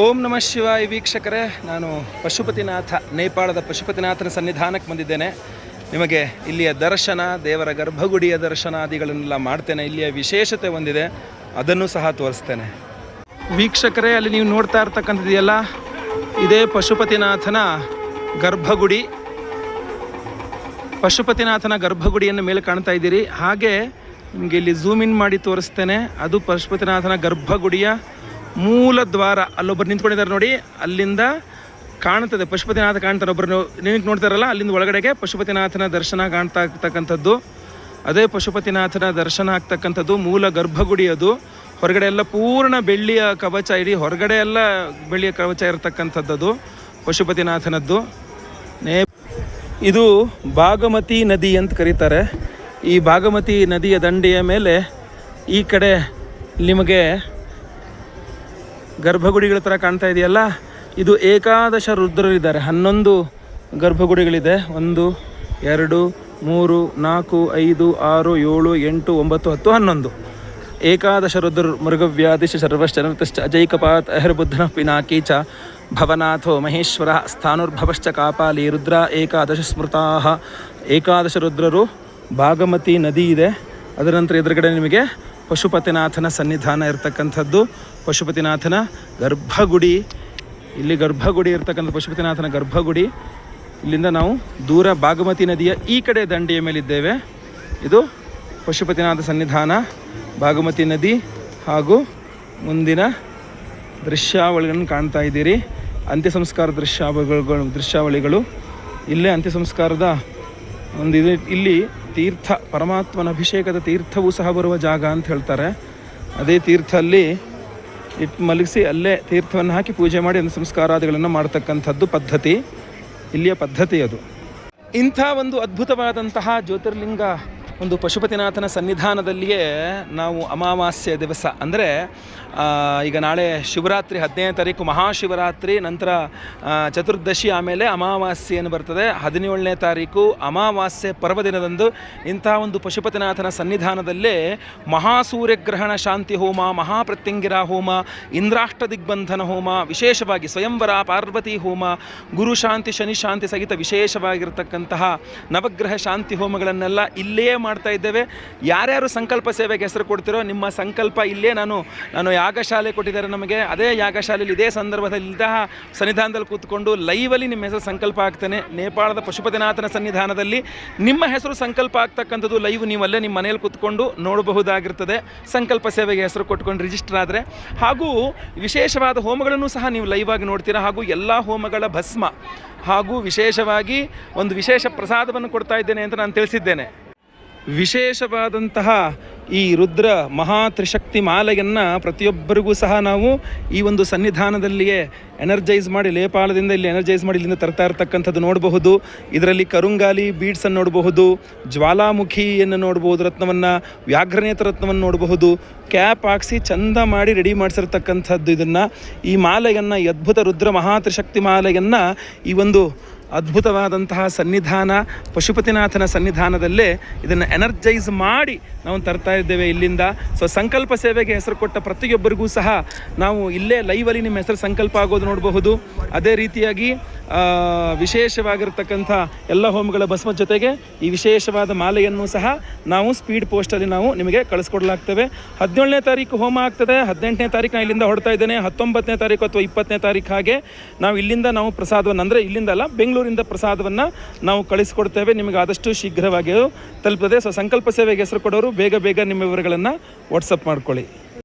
ಓಂ ನಮಃ ಶಿವಾಯ ವೀಕ್ಷಕರೇ, ನಾನು ಪಶುಪತಿನಾಥ, ನೇಪಾಳದ ಪಶುಪತಿನಾಥನ ಸನ್ನಿಧಾನಕ್ಕೆ ಬಂದಿದ್ದೇನೆ. ನಿಮಗೆ ಇಲ್ಲಿಯ ದರ್ಶನ, ದೇವರ ಗರ್ಭಗುಡಿಯ ದರ್ಶನಾದಿಗಳನ್ನೆಲ್ಲ ಮಾಡ್ತೇನೆ. ಇಲ್ಲಿಯ ವಿಶೇಷತೆ ಒಂದಿದೆ, ಅದನ್ನು ಸಹ ತೋರಿಸ್ತೇನೆ. ವೀಕ್ಷಕರೇ, ಅಲ್ಲಿ ನೀವು ನೋಡ್ತಾ ಇರ್ತಕ್ಕಂಥದ್ದೆಲ್ಲ ಇದೇ ಪಶುಪತಿನಾಥನ ಗರ್ಭಗುಡಿ. ಪಶುಪತಿನಾಥನ ಗರ್ಭಗುಡಿಯನ್ನು ಮೇಲೆ ಕಾಣ್ತಾ ಇದ್ದೀರಿ. ಹಾಗೆ ನಿಮಗೆ ಇಲ್ಲಿ ಝೂಮ್ ಇನ್ ಮಾಡಿ ತೋರಿಸ್ತೇನೆ. ಅದು ಪಶುಪತಿನಾಥನ ಗರ್ಭಗುಡಿಯ ಮೂಲ ದ್ವಾರ ಅಲ್ಲೊಬ್ಬರು ನಿಂತ್ಕೊಂಡಿದ್ದಾರೆ ನೋಡಿ. ಅಲ್ಲಿಂದ ಕಾಣ್ತದೆ ಪಶುಪತಿನಾಥ ಕಾಣ್ತಾರೆ ಒಬ್ಬರು ನಿನಗೆ ನೋಡ್ತಾರಲ್ಲ, ಅಲ್ಲಿಂದ ಒಳಗಡೆಗೆ ಪಶುಪತಿನಾಥನ ದರ್ಶನ ಕಾಣ್ತಾ ಇರ್ತಕ್ಕಂಥದ್ದು ಅದೇ ಪಶುಪತಿನಾಥನ ದರ್ಶನ ಆಗ್ತಕ್ಕಂಥದ್ದು ಮೂಲ ಗರ್ಭಗುಡಿ ಅದು. ಹೊರಗಡೆ ಎಲ್ಲ ಪೂರ್ಣ ಬೆಳ್ಳಿಯ ಕವಚ, ಇಡೀ ಹೊರಗಡೆ ಎಲ್ಲ ಬೆಳ್ಳಿಯ ಕವಚ ಇರತಕ್ಕಂಥದ್ದು ಪಶುಪತಿನಾಥನದ್ದು. ನೇ ಇದು ಭಾಗಮತಿ ನದಿ ಅಂತ ಕರೀತಾರೆ. ಈ ಭಾಗಮತಿ ನದಿಯ ದಂಡೆಯ ಮೇಲೆ ಈ ಕಡೆ ನಿಮಗೆ ಗರ್ಭಗುಡಿಗಳ ಥರ ಕಾಣ್ತಾ ಇದೆಯಲ್ಲ? ಇದು ಏಕಾದಶ ರುದ್ರರಿದ್ದಾರೆ. ಹನ್ನೊಂದು ಗರ್ಭಗುಡಿಗಳಿದೆ. ಒಂದು, ಎರಡು, ಮೂರು, ನಾಲ್ಕು, ಐದು, ಆರು, ಏಳು, ಎಂಟು, ಒಂಬತ್ತು, ಹತ್ತು, ಹನ್ನೊಂದು. ಏಕಾದಶ ರುದ್ರ ಮೃಗವ್ಯಾಧಿಶ ಸರ್ವಶ್ಚನತಶ್ಚ ಅಜೈಕಪಾತ್ ಅಹರ್ಬುದ್ಧನ ಪಿನಾಕಿ ಚ ಭವನಾಥೋ ಮಹೇಶ್ವರ ಸ್ಥಾನುರ್ಭವಶ್ಚ ಕಾಪಾಲಿ ರುದ್ರ ಏಕಾದಶ ಸ್ಮೃತಾ ಏಕಾದಶ ರುದ್ರರು ಭಾಗಮತಿ ನದಿ ಇದೆ. ಅದರ ನಂತರ ಎದುರುಗಡೆ ನಿಮಗೆ ಪಶುಪತಿನಾಥನ ಸನ್ನಿಧಾನ ಇರತಕ್ಕಂಥದ್ದು. ಪಶುಪತಿನಾಥನ ಗರ್ಭಗುಡಿ. ಇಲ್ಲಿ ಗರ್ಭಗುಡಿ ಇರ್ತಕ್ಕಂಥ ಪಶುಪತಿನಾಥನ ಗರ್ಭಗುಡಿ. ಇಲ್ಲಿಂದ ನಾವು ದೂರ ಭಾಗಮತಿ ನದಿಯ ಈ ಕಡೆ ದಂಡೆಯ ಮೇಲಿದ್ದೇವೆ. ಇದು ಪಶುಪತಿನಾಥ ಸನ್ನಿಧಾನ ಭಾಗಮತಿ ನದಿ ಹಾಗೂ ಮುಂದಿನ ದೃಶ್ಯಾವಳಿಗಳನ್ನು ಕಾಣ್ತಾ ಇದ್ದೀರಿ. ಅಂತ್ಯ ಸಂಸ್ಕಾರ ದೃಶ್ಯಾವಳಿಗಳು ದೃಶ್ಯಾವಳಿಗಳು. ಇಲ್ಲೇ ಅಂತ್ಯ ಸಂಸ್ಕಾರದ ಒಂದು ಇದು ಇಲ್ಲಿ ತೀರ್ಥ, ಪರಮಾತ್ಮನ ಅಭಿಷೇಕದ ತೀರ್ಥವೂ ಸಹ ಬರುವ ಜಾಗ ಅಂತ ಹೇಳ್ತಾರೆ. ಅದೇ ತೀರ್ಥ ಅಲ್ಲಿ ಇಟ್ಟು ಮಲಗಿಸಿ ಅಲ್ಲೇ ತೀರ್ಥವನ್ನು ಹಾಕಿ ಪೂಜೆ ಮಾಡಿ ಒಂದು ಸಂಸ್ಕಾರಾದಿಗಳನ್ನು ಮಾಡ್ತಕ್ಕಂಥದ್ದು ಪದ್ಧತಿ, ಇಲ್ಲಿಯ ಪದ್ಧತಿ ಅದು. ಇಂಥ ಒಂದು ಅದ್ಭುತವಾದಂತಹ ಜ್ಯೋತಿರ್ಲಿಂಗ ಒಂದು ಪಶುಪತಿನಾಥನ ಸನ್ನಿಧಾನದಲ್ಲಿಯೇ ನಾವು ಅಮಾವಾಸ್ಯ ದಿವಸ, ಅಂದರೆ ಈಗ ನಾಳೆ ಶಿವರಾತ್ರಿ ಹದಿನೈದನೇ ತಾರೀಕು ಮಹಾಶಿವರಾತ್ರಿ, ನಂತರ ಚತುರ್ದಶಿ ಆಮೇಲೆ ಅಮಾವಾಸ್ಯೆಯನ್ನು ಬರ್ತದೆ? ಹದಿನೇಳನೇ ತಾರೀಕು ಅಮಾವಾಸ್ಯೆ ಪರ್ವದಿನದಂದು ಇಂಥ ಒಂದು ಪಶುಪತಿನಾಥನ ಸನ್ನಿಧಾನದಲ್ಲೇ ಮಹಾಸೂರ್ಯಗ್ರಹಣ ಶಾಂತಿ ಹೋಮ, ಮಹಾಪ್ರತ್ಯಂಗಿರ ಹೋಮ, ಇಂದ್ರಾಷ್ಟ ದಿಗ್ಬಂಧನ ಹೋಮ, ವಿಶೇಷವಾಗಿ ಸ್ವಯಂವರ ಪಾರ್ವತಿ ಹೋಮ, ಗುರು ಶಾಂತಿ ಶನಿ ಶಾಂತಿ ಸಹಿತ ವಿಶೇಷವಾಗಿರತಕ್ಕಂತಹ ನವಗ್ರಹ ಶಾಂತಿ ಹೋಮಗಳನ್ನೆಲ್ಲ ಇಲ್ಲೇ ಮಾಡ್ತಾ ಇದ್ದೇವೆ. ಯಾರ್ಯಾರು ಸಂಕಲ್ಪ ಸೇವೆಗೆ ಹೆಸರು ಕೊಡ್ತಿರೋ ನಿಮ್ಮ ಸಂಕಲ್ಪ ಇಲ್ಲೇ ನಾನು ನಾನು ಯಾಗಶಾಲೆ ಕೊಟ್ಟಿದ್ದಾರೆ ನಮಗೆ. ಅದೇ ಯಾಗಶಾಲೆಯಲ್ಲಿ ಇದೇ ಸಂದರ್ಭದಲ್ಲಿ ಇಂತಹ ಸನ್ನಿಧಾನದಲ್ಲಿ ಕೂತ್ಕೊಂಡು ಲೈವಲ್ಲಿ ನಿಮ್ಮ ಹೆಸರು ಸಂಕಲ್ಪ ಆಗ್ತಾನೆ. ನೇಪಾಳದ ಪಶುಪತಿನಾಥನ ಸನ್ನಿಧಾನದಲ್ಲಿ ನಿಮ್ಮ ಹೆಸರು ಸಂಕಲ್ಪ ಆಗ್ತಕ್ಕಂಥದ್ದು ಲೈವ್ ನೀವು ಅಲ್ಲೇ ನಿಮ್ಮ ಮನೆಯಲ್ಲಿ ಕೂತ್ಕೊಂಡು ನೋಡಬಹುದಾಗಿರ್ತದೆ. ಸಂಕಲ್ಪ ಸೇವೆಗೆ ಹೆಸರು ಕೊಟ್ಕೊಂಡು ರಿಜಿಸ್ಟರ್ ಆದರೆ. ಹಾಗೂ ವಿಶೇಷವಾದ ಹೋಮಗಳನ್ನು ಸಹ ನೀವು ಲೈವ್ ಆಗಿ ನೋಡ್ತೀರಾ. ಹಾಗೂ ಎಲ್ಲ ಹೋಮಗಳ ಭಸ್ಮ. ಹಾಗೂ ವಿಶೇಷವಾಗಿ ಒಂದು ವಿಶೇಷ ಪ್ರಸಾದವನ್ನು ಕೊಡ್ತಾ ಇದ್ದೇನೆ ಅಂತ ನಾನು ತಿಳಿಸಿದ್ದೇನೆ. ವಿಶೇಷವಾದಂತಹ ಈ ರುದ್ರ ಮಹಾ ತ್ರಿಶಕ್ತಿ ಮಾಲೆಯನ್ನು ಪ್ರತಿಯೊಬ್ಬರಿಗೂ ಸಹ ನಾವು ಈ ಒಂದು ಸನ್ನಿಧಾನದಲ್ಲಿಯೇ ಎನರ್ಜೈಸ್ ಮಾಡಿ ಲೇಪಾಲದಿಂದ ಇಲ್ಲಿ ಎನರ್ಜೈಸ್ ಮಾಡಿ ಇಲ್ಲಿಂದ ತರ್ತಾ ಇರತಕ್ಕಂಥದ್ದು ನೋಡಬಹುದು. ಇದರಲ್ಲಿ ಕರುಂಗಾಲಿ ಬೀಡ್ಸನ್ನು ನೋಡಬಹುದು ಜ್ವಾಲಾಮುಖಿಯನ್ನು ನೋಡಬಹುದು, ರತ್ನವನ್ನು ವ್ಯಾಘ್ರನೇತ ರತ್ನವನ್ನು ನೋಡಬಹುದು. ಕ್ಯಾಪ್ ಹಾಕ್ಸಿ ಚಂದ ಮಾಡಿ ರೆಡಿ ಮಾಡಿಸಿರ್ತಕ್ಕಂಥದ್ದು ಇದನ್ನು. ಈ ಮಾಲೆಯನ್ನು ಅದ್ಭುತ ರುದ್ರ ಮಹಾ ತ್ರಿಶಕ್ತಿ ಮಾಲೆಯನ್ನು ಈ ಒಂದು ಅದ್ಭುತವಾದಂತಹ ಸನ್ನಿಧಾನ, ಪಶುಪತಿನಾಥನ ಸನ್ನಿಧಾನದಲ್ಲೇ ಇದನ್ನು ಎನರ್ಜೈಸ್ ಮಾಡಿ ನಾವು ತರ್ತಾ ಇದ್ದೇವೆ ಇಲ್ಲಿಂದ. ಸೊ ಸಂಕಲ್ಪ ಸೇವೆಗೆ ಹೆಸರು ಕೊಟ್ಟ ಪ್ರತಿಯೊಬ್ಬರಿಗೂ ಸಹ ನಾವು ಇಲ್ಲೇ ಲೈವಲ್ಲಿ ನಿಮ್ಮ ಹೆಸರು ಸಂಕಲ್ಪ ಆಗೋದು ನೋಡಬಹುದು. ಅದೇ ರೀತಿಯಾಗಿ ವಿಶೇಷವಾಗಿರ್ತಕ್ಕಂಥ ಎಲ್ಲ ಹೋಮ್ಗಳ ಭಸ್ಮ ಜೊತೆಗೆ ಈ ವಿಶೇಷವಾದ ಮಾಲೆಯನ್ನು ಸಹ ನಾವು ಸ್ಪೀಡ್ ಪೋಸ್ಟಲ್ಲಿ ನಾವು ನಿಮಗೆ ಕಳಿಸ್ಕೊಡ್ಲಾಗ್ತೇವೆ. ಹದಿನೇಳನೇ ತಾರೀಕು ಹೋಮ ಆಗ್ತದೆ. ಹದಿನೆಂಟನೇ ತಾರೀಕು ನಾನು ಇಲ್ಲಿಂದ ಹೊಡ್ತಾ ಇದ್ದೇನೆ. ಹತ್ತೊಂಬತ್ತನೇ ತಾರೀಕು ಅಥವಾ ಇಪ್ಪತ್ತನೇ ತಾರೀಕು ಹಾಗೆ ನಾವು ಇಲ್ಲಿಂದ ನಾವು ಪ್ರಸಾದವನ್ನು, ಅಂದರೆ ಇಲ್ಲಿಂದ ಅಲ್ಲ ಬೆಂಗಳೂರಿಂದ ಪ್ರಸಾದವನ್ನು ನಾವು ಕಳಿಸಿಕೊಡ್ತೇವೆ. ನಿಮಗೆ ಆದಷ್ಟು ಶೀಘ್ರವಾಗಿ ತಲುಪದೆ. ಸೊ, ಸಂಕಲ್ಪ ಸೇವೆಗೆ ಹೆಸರು ಕೊಡೋರು, ಬೇಗ ಬೇಗ ನಿಮ್ಮ ವಿವರಗಳನ್ನು ವಾಟ್ಸಪ್ ಮಾಡ್ಕೊಳ್ಳಿ.